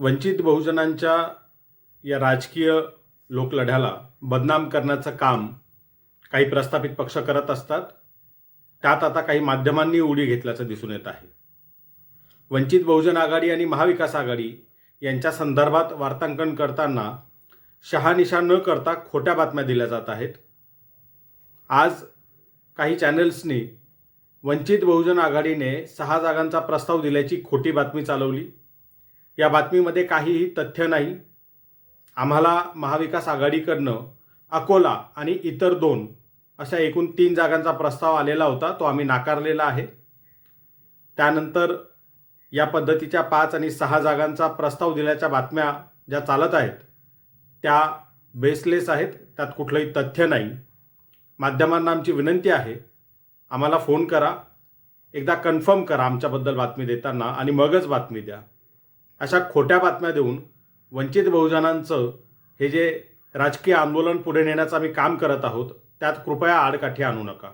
वंचित बहुजनांच्या या राजकीय लोकलढ्याला बदनाम करण्याचं काम काही प्रस्थापित पक्ष करत असतात त्यात आता काही माध्यमांनी उडी घेतल्याचं दिसून येत आहे. वंचित बहुजन आघाडी आणि महाविकास आघाडी यांच्या संदर्भात वार्तांकन करताना शहानिशा न करता खोट्या बातम्या दिल्या जात आहेत. आज काही चॅनल्सनी वंचित बहुजन आघाडीने सहा जागांचा प्रस्ताव दिल्याची खोटी बातमी चालवली. या बातमीमध्ये काहीही तथ्य नाही. आम्हाला महाविकास आघाडीकडनं अकोला आणि इतर दोन अशा एकूण तीन जागांचा प्रस्ताव आलेला होता तो आम्ही नाकारलेला आहे. त्यानंतर या पद्धतीच्या पाच आणि सहा जागांचा प्रस्ताव दिल्याच्या बातम्या ज्या चालत आहेत त्या बेसलेस आहेत त्यात कुठलंही तथ्य नाही. माध्यमांना आमची विनंती आहे आम्हाला फोन करा एकदा कन्फर्म करा आमच्याबद्दल बातमी देताना आणि मगच बातमी द्या. अशा खोट्या बातम्या देऊन वंचित बहुजनांचं हे जे राजकीय आंदोलन पुढे नेण्याचं आम्ही काम करत आहोत त्यात कृपया आडकाठी आणू नका.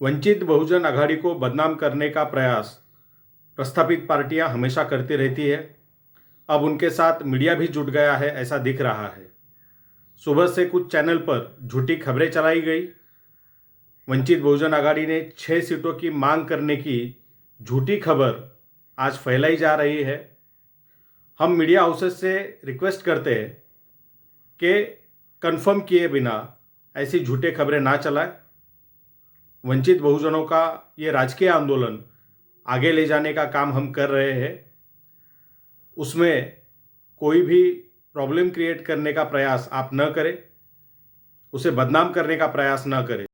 वंचित बहुजन आघाड़ी को बदनाम करने का प्रयास प्रस्थापित पार्टियां हमेशा करती रहती है। अब उनके साथ मीडिया भी जुट गया है ऐसा दिख रहा है। सुबह से कुछ चैनल पर झूठी खबरें चलाई गई वंचित बहुजन आघाड़ी ने छः सीटों की मांग करने की झूठी खबर आज फैलाई जा रही है। हम मीडिया हाउसेस से रिक्वेस्ट करते हैं कि कंफर्म किए बिना ऐसी झूठे खबरें ना चलाएँ। वंचित बहुजनों का ये राजकीय आंदोलन आगे ले जाने का काम हम कर रहे हैं। उसमें कोई भी प्रॉब्लम क्रिएट करने का प्रयास आप न करें। उसे बदनाम करने का प्रयास न करें।